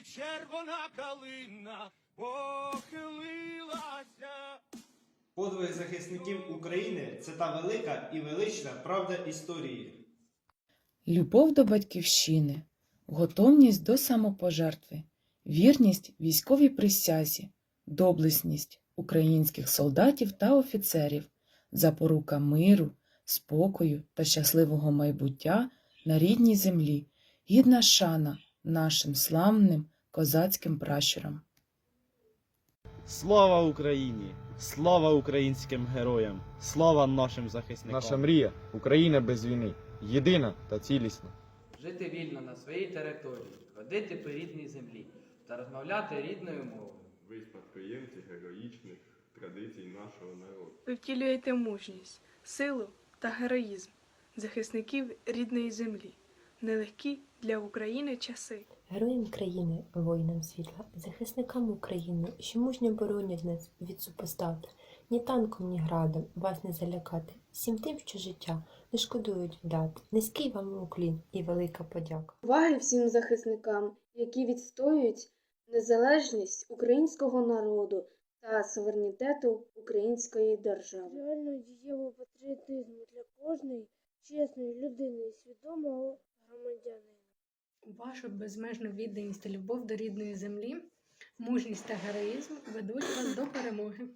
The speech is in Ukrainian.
і червона калина похилилася. Подвиг захисників України це та велика і велична правда історії. Любов до батьківщини, готовність до самопожертви, вірність військовій присязі, доблесність українських солдатів та офіцерів, запорука миру, спокою та щасливого майбуття на рідній землі, гідна шана нашим славним козацьким пращурам. Слава Україні! Слава українським героям! Слава нашим захисникам! Наша мрія Україна без війни, єдина та цілісна. жити вільно на своїй території, ходити по рідній землі та розмовляти рідною мовою. Ви спадкоємці героїчних традицій нашого народу. Ви втілюєте мужність, силу та героїзм захисників рідної землі, нелегкі для України часи. Героям країни, воїнам світла, захисникам України, що мужньо боронять нас від супостата, ні танком, ні градом вас не залякати, всім тим, що життя не шкодують віддати. Низький вам уклін і велика подяка. Уваги всім захисникам, які відстоюють незалежність українського народу та суверенітету української держави. реально дієвого патріотизму для кожної чесної людини і свідомого. Вашу безмежну відданість та любов до рідної землі, мужність та героїзм ведуть вас до перемоги.